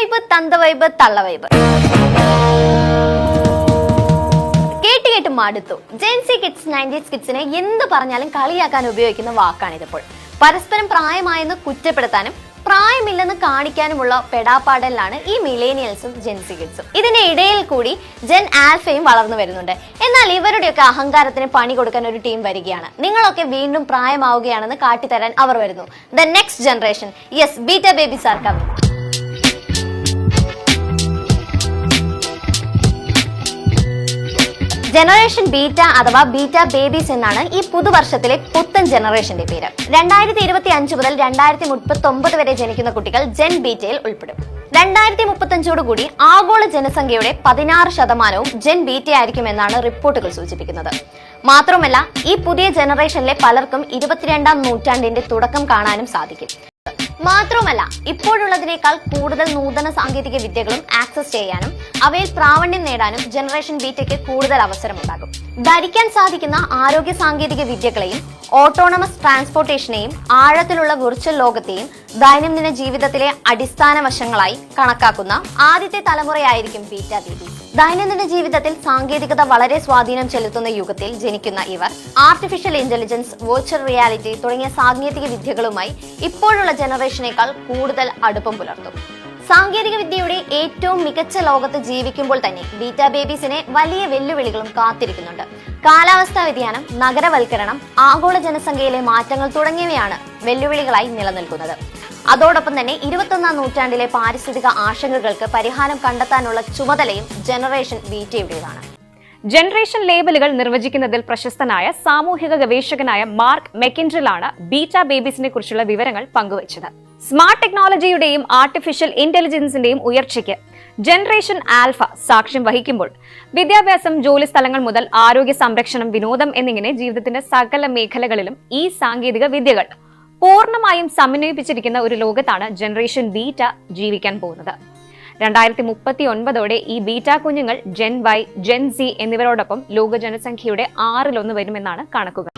Vibe തന്ത vibe തള്ള vibe. കേട്ട് കേട്ട് മടുത്തു. ജെൻസി കിഡ്സ് നയന്റീസ് കിഡ്സിനെ എന്ത് പറഞ്ഞാലും കളിയാക്കാൻ ഉപയോഗിക്കുന്ന വാക്കാണിതിപ്പോൾ പരസ്പരം പ്രായമായെന്ന് കുറ്റപ്പെടുത്താനും പ്രായമില്ലെന്ന് കാണിക്കാനുമുള്ള പെടാപ്പാടലിലാണ് ഈ മിലേനിയൽസും ജെൻസി കിഡ്സും ഇതിന്റെ ഇടയിൽ കൂടി ജെൻ ആൽഫയും വളർന്നു വരുന്നുണ്ട്. എന്നാൽ ഇവരുടെയൊക്കെ അഹങ്കാരത്തിന് പണി കൊടുക്കാൻ ഒരു ടീം വരികയാണ്. നിങ്ങളൊക്കെ വീണ്ടും പ്രായമാവുകയാണെന്ന് കാട്ടിത്തരാൻ അവർ വരുന്നു. The next generation yes beta babies are coming generation beta അഥവാ ബീറ്റ ബേബീസ് എന്നാണ് ഈ പുതുവർഷത്തിലെ പുത്തൻ ജനറേഷന്റെ പേര്. രണ്ടായിരത്തി ഇരുപത്തി അഞ്ച് മുതൽ രണ്ടായിരത്തി മുപ്പത്തി ഒമ്പത് വരെ ജനിക്കുന്ന കുട്ടികൾ ജെൻ ബീറ്റയിൽ ഉൾപ്പെടും. രണ്ടായിരത്തി മുപ്പത്തഞ്ചോട് കൂടി ആഗോള ജനസംഖ്യയുടെ പതിനാറ് ശതമാനവും ജെൻ ബീറ്റ ആയിരിക്കുമെന്നാണ് റിപ്പോർട്ടുകൾ സൂചിപ്പിക്കുന്നത്. മാത്രമല്ല ഈ പുതിയ ജനറേഷനിലെ പലർക്കും ഇരുപത്തിരണ്ടാം നൂറ്റാണ്ടിന്റെ തുടക്കം കാണാനും സാധിക്കും. മാത്രമല്ല ഇപ്പോഴുള്ളതിനേക്കാൾ കൂടുതൽ നൂതന സാങ്കേതിക വിദ്യകളും ആക്സസ് ചെയ്യാനും അവയിൽ പ്രാവണ്യം നേടാനും ജനറേഷൻ ബീറ്റയ്ക്ക് കൂടുതൽ അവസരമുണ്ടാകും. ധരിക്കാൻ സാധിക്കുന്ന ആരോഗ്യ സാങ്കേതിക വിദ്യകളെയും ഓട്ടോണമസ് ട്രാൻസ്പോർട്ടേഷനെയും ആഴത്തിലുള്ള വിർച്വൽ ലോകത്തെയും ദൈനംദിന ജീവിതത്തിലെ അടിസ്ഥാന വശങ്ങളായി കണക്കാക്കുന്ന ആദ്യത്തെ തലമുറയായിരിക്കും ബീറ്റ ബേബി. ദൈനംദിന ജീവിതത്തിൽ സാങ്കേതികത വളരെ സ്വാധീനം ചെലുത്തുന്ന യുഗത്തിൽ ജനിക്കുന്ന ഇവർ ആർട്ടിഫിഷ്യൽ ഇന്റലിജൻസ് വെർച്വൽ റിയാലിറ്റി തുടങ്ങിയ സാങ്കേതിക വിദ്യകളുമായി ഇപ്പോഴുള്ള ജനറേഷനേക്കാൾ കൂടുതൽ അടുപ്പം പുലർത്തും. സാങ്കേതിക വിദ്യയുടെ ഏറ്റവും മികച്ച ലോകത്ത് ജീവിക്കുമ്പോൾ തന്നെ ബീറ്റ ബേബീസിനെ വലിയ വെല്ലുവിളികളും കാത്തിരിക്കുന്നുണ്ട്. കാലാവസ്ഥാ വ്യതിയാനം നഗരവൽക്കരണം ആഗോള ജനസംഖ്യയിലെ മാറ്റങ്ങൾ തുടങ്ങിയവയാണ് വെല്ലുവിളികളായി നിലനിൽക്കുന്നത്. അതോടൊപ്പം തന്നെ ഇരുപത്തൊന്നാം നൂറ്റാണ്ടിലെ പാരിസ്ഥിതിക ആശങ്കകൾക്ക് പരിഹാരം കണ്ടെത്താനുള്ള ചുമതലയും ജനറേഷൻ ബീറ്റയുടേതാണ്. ജനറേഷൻ ലേബലുകൾ നിർവചിക്കുന്നതിൽ പ്രശസ്തനായ സാമൂഹിക ഗവേഷകനായ മാർക്ക് മെക്കിൻഡ്രിലാണ് ബീറ്റ ബേബീസിനെ കുറിച്ചുള്ള വിവരങ്ങൾ പങ്കുവച്ചത്. സ്മാർട്ട് ടെക്നോളജിയുടെയും ആർട്ടിഫിഷ്യൽ ഇന്റലിജൻസിന്റെയും ഉയർച്ചയ്ക്ക് ജനറേഷൻ ആൽഫ സാക്ഷ്യം വഹിക്കുമ്പോൾ വിദ്യാഭ്യാസം ജോലി സ്ഥലങ്ങൾ മുതൽ ആരോഗ്യ സംരക്ഷണം വിനോദം എന്നിങ്ങനെ ജീവിതത്തിന്റെ സകല മേഖലകളിലും ഈ സാങ്കേതിക വിദ്യകൾ പൂർണമായും സമന്വയിപ്പിച്ചിരിക്കുന്ന ഒരു ലോകത്താണ് ജനറേഷൻ ബീറ്റ ജീവിക്കാൻ പോകുന്നത്. രണ്ടായിരത്തി മുപ്പത്തി ഒൻപതോടെ ഈ ബീറ്റാ കുഞ്ഞുങ്ങൾ ജെൻ വൈ ജെൻ സി എന്നിവരോടൊപ്പം ലോക ജനസംഖ്യയുടെ ആറിലൊന്ന് വരുമെന്നാണ് കണക്കുകൾ.